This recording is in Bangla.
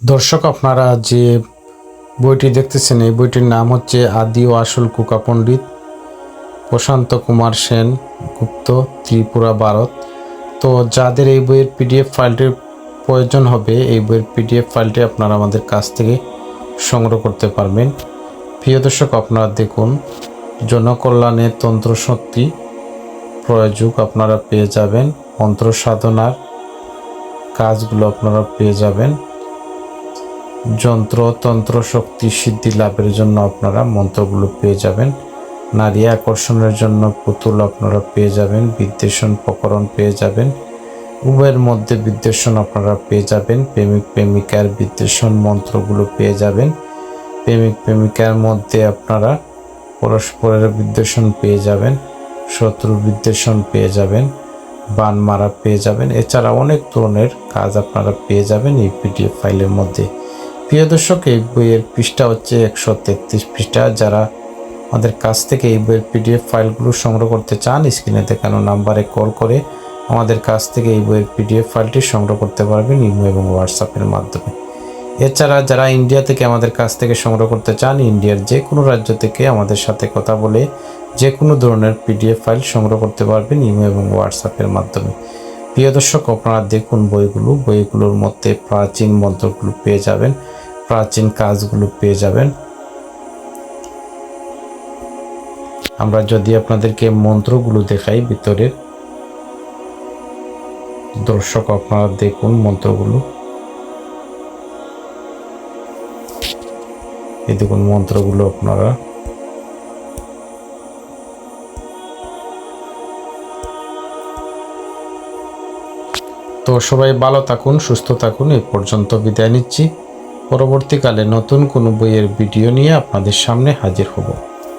দর্শক, আপনারা যে বইটি দেখতেছেন, এই বইটির নাম হচ্ছে আদি ও আসল কুকা পণ্ডিত প্রশান্ত কুমার সেন, গুপ্ত, ত্রিপুরা, ভারত। তো যাদের এই বইয়ের পিডিএফ ফাইলটির প্রয়োজন হবে, এই বইয়ের পিডিএফ ফাইলটি আপনারা আমাদের কাছ থেকে সংগ্রহ করতে পারবেন। প্রিয় দর্শক, আপনারা দেখুন জনকল্যাণের তন্ত্র শক্তি প্রয়োজক আপনারা পেয়ে যাবেন। মন্ত্র সাধনার কাজগুলো আপনারা পেয়ে যাবেন। যন্ত্র, তন্ত্র শক্তি সিদ্ধি লাভের জন্য আপনারা মন্ত্রগুলো পেয়ে যাবেন। নারী আকর্ষণের জন্য পুতুল আপনারা পেয়ে যাবেন, বিদ্বেষণ, প্রকরণ পেয়ে যাবেন। উভয়ের মধ্যে বিদ্বেষণ আপনারা পেয়ে যাবেন, প্রেমিক, প্রেমিকার বিদ্বেষণ মন্ত্রগুলো পেয়ে যাবেন। প্রেমিক, প্রেমিকার মধ্যে আপনারা পরস্পরের বিদ্বেষণ পেয়ে যাবেন শত্রু বিদ্বেষণ পেয়ে যাবেন বান মারা পেয়ে যাবেন। এছাড়া অনেক ধরনের কাজ আপনারা পেয়ে যাবেন এই পিডিএফ ফাইলের মধ্যে। প্রিয় দর্শক, এই বইয়ের পৃষ্ঠা হচ্ছে একশো তেত্রিশ পৃষ্ঠা। যারা আমাদের কাছ থেকে এই বইয়ের পিডিএফ ফাইলগুলো সংগ্রহ করতে চান, স্ক্রিনে দেখানো নাম্বারে কল করে আমাদের কাছ থেকে এই বইয়ের পিডিএফ ফাইলটি সংগ্রহ করতে পারবেন ইমো এবং হোয়াটসঅ্যাপের মাধ্যমে। এছাড়া যারা ইন্ডিয়া থেকে আমাদের কাছ থেকে সংগ্রহ করতে চান, ইন্ডিয়ার যে কোনো রাজ্য থেকে আমাদের সাথে কথা বলে যে কোনো ধরনের পিডিএফ ফাইল সংগ্রহ করতে পারবেন ইমো এবং হোয়াটসঅ্যাপের মাধ্যমে। প্রিয় দর্শক, আপনারা দেখুন বইগুলো। বইগুলোর মধ্যে প্রাচীন মন্ত্রগুলো পেয়ে যাবেন। প্রাচীন কাজগুলো পেয়ে যাবেন। আমরা যদি আপনাদেরকে মন্ত্রগুলো দেখাই ভিতরের। দর্শক আপনারা দেখুন মন্ত্রগুলো। এই দেখুন মন্ত্রগুলো আপনারা। তো সবাই ভালো থাকুন, সুস্থ থাকুন এই পর্যন্ত বিদায় নিচ্ছি। পরবর্তীকালে নতুন কোনো বইয়ের ভিডিও নিয়ে আপনাদের সামনে হাজির হব।